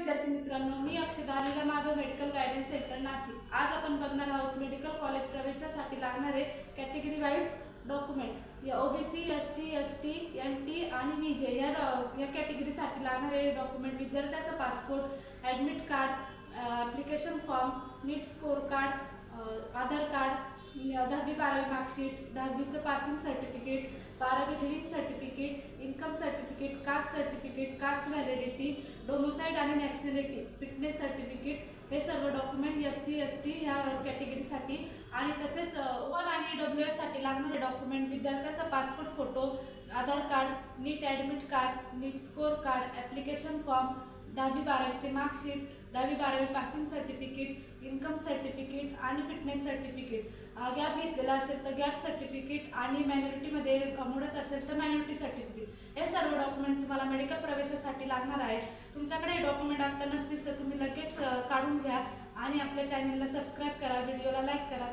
विद्यार्थी मित्रांनो मी Akshata Leela Madhav medical guidance centre Nashik. आज आपण बघणार आहोत मेडिकल कॉलेज प्रवेशासाठी लागणारे कॅटेगरी वाईज डॉक्युमेंट या OBC S C S T N T आणि विजे या डॉ- या कॅटेगरीसाठी लागणारे डॉक्युमेंट विद्यार्थ्याचा passport admit card application form NEET score card Aadhaar card दहावी बारावी मार्कशीट दहावीचं पासिंग सर्टिफिकेट बारावी leaving certificate income certificate caste certificate caste validity domicile आणि नॅशनॅलिटी फिटनेस सर्टिफिकेट हे सर्व document S C S T ह्या कॅटेगरीसाठी आणि तसेच वन आणि डब्ल्यू एससाठी लागणारे डॉक्युमेंट विद्यार्थ्याचा passport photo Aadhaar card NEET admit card NEET score card application form दहावी बारावीचे मार्कशीट दहावी बारावी पासिंग सर्टिफिकेट इन्कम सर्टिफिकेट आणि फिटनेस सर्टिफिकेट गॅप घेतलेला असेल तर गॅप सर्टिफिकेट आणि मायनॉरिटीमध्ये मोडत असेल तर मायनॉरिटी सर्टिफिकेट हे सर्व डॉक्युमेंट तुम्हाला मेडिकल प्रवेशासाठी लागणार आहेत. तुमच्याकडे हे डॉक्युमेंट आता नसतील तर तुम्ही लगेच काढून घ्या आणि आपल्या चॅनलला सबस्क्राईब करा व्हिडिओला लाईक करा.